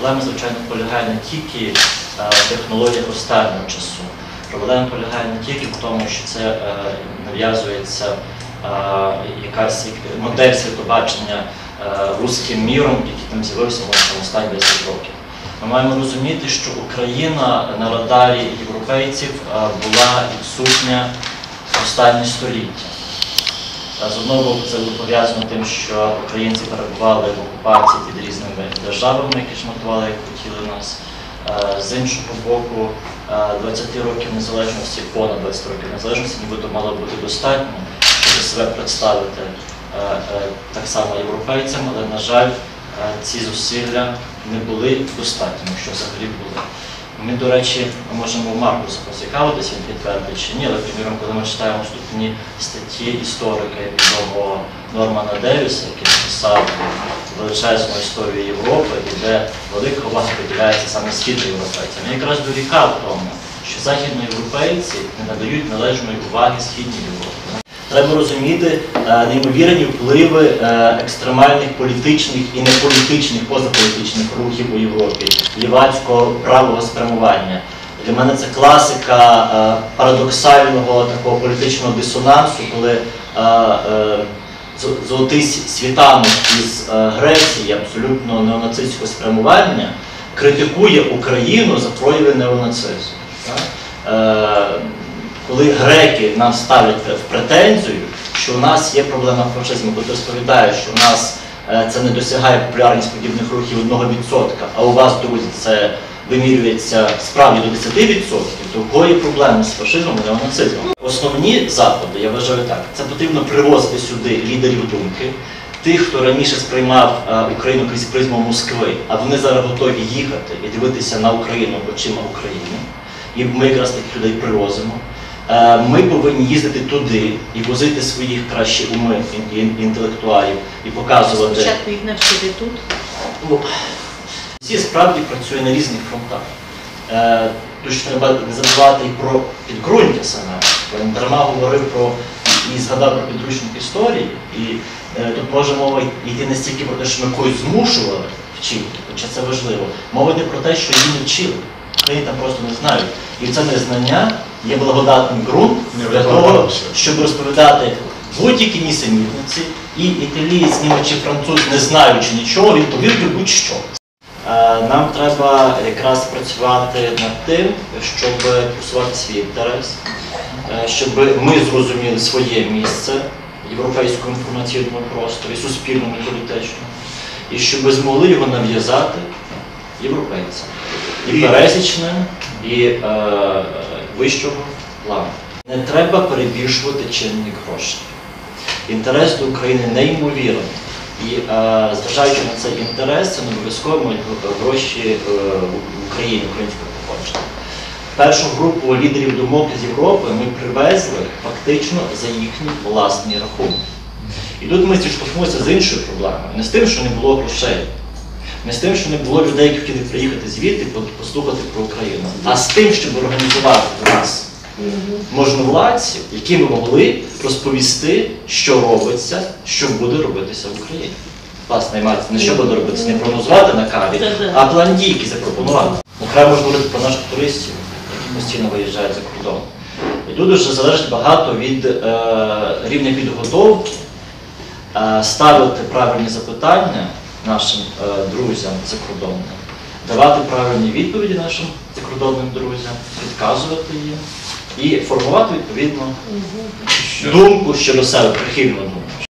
Проблема, звичайно, полягає не тільки е, в технологіях останнього часу. Проблема полягає не тільки в тому, що це е, нав'язується е, якась модель світобачення руським міром, який там з'явився може, останні 10 років. Ми маємо розуміти, що Україна на радарі європейців була відсутня останні століття. З одного боку, це було пов'язано тим, що українці перебували в окупації під різними державами, які шматували, як хотіли нас. Е, З іншого боку, е, 20 років незалежності, понад 20 років незалежності, нібито мало бути достатньо, щоб себе представити е, е, так само європейцям, але, на жаль, е, ці зусилля не були достатніми, що взагалі були. Ми, до речі, можемо Маркуса поцікавитися, він підтвердить чи ні, але, приміром, коли ми читаємо вступні статті історика відомого Нормана Девіса, який написав величезну історію Європи, де велика увага приділяється саме східноєвропейцям. Він якраз дорікав тому, що західноєвропейці не надають належної уваги східній Європі. Треба розуміти е, неймовірні впливи е, екстремальних політичних і неполітичних позаполітичних рухів у Європі, лівацького правого спрямування. Для мене це класика е, парадоксального такого політичного дисонансу, коли зо- золотий світанок із Греції, абсолютно неонацистського спрямування, критикує Україну за прояви неонацизму. Коли греки нам ставлять в претензію, що у нас є проблема фашизму, коли розповідає, що у нас е, це не досягає популярність подібних рухів 1%, а у вас, друзі, це вимірюється справді до 10%, то кого проблеми з фашизмом і неонацизмом? Основні заходи, я вважаю так, це потрібно привозити сюди лідерів думки, тих, хто раніше сприймав е, Україну крізь призму Москви, а вони зараз готові їхати і дивитися на Україну очима України. І ми якраз таких людей привозимо. Е, Ми повинні їздити туди і возити своїх кращі уми ін- ін- інтелектуалів і показувати. Спочатку їх навчити тут. Ну, Всі справді працює на різних фронтах. Е, Тут ж треба не забувати і про підґрунтя саме. Не дарма говорив про і згадав про підручник історії. І е, тут може мова йти не стільки про те, що ми когось змушували вчити, хоча це важливо. Мова йде про те, що її не вчили. Україні там просто не знають. І це незнання є благодатним ґрунт для того, щоб розповідати будь-які нісенітниці, і італієць, німець чи француз, не знаючи нічого, він будь-що. Е, Нам треба якраз працювати над тим, щоб просувати свій інтерес, е, щоб ми зрозуміли своє місце в європейському інформаційному просторі, суспільному політичному, і щоб змогли його нав'язати європейцям. І І- е, вищого плану. Не треба перебільшувати чинник грошей. Інтерес до України неймовірний. І е, зважаючи на цей інтерес, це не обов'язково гроші е, в Україні, українського походження. Першу групу лідерів думок з Європи ми привезли фактично за їхні власні рахунки. І тут ми зіштовхнулися з іншою проблемою. Не з тим, що не було грошей, не з тим, що не було людей, які хотіли приїхати звідти по- послухати про Україну, а з тим, щоб організувати в нас можновладців, які ми могли розповісти, що робиться, що буде робитися в Україні. Власне, не що буде робитися, не прогнозувати на каві, а план дій, який запропонувати. Окремо ж говорити про наших туристів, які постійно виїжджають за кордон. І тут вже залежить багато від е, рівня підготовки, е, ставити правильні запитання нашим е, друзям закордонним, давати правильні відповіді нашим закордонним друзям, підказувати їм і формувати відповідно думку щодо себе, прихильну думку.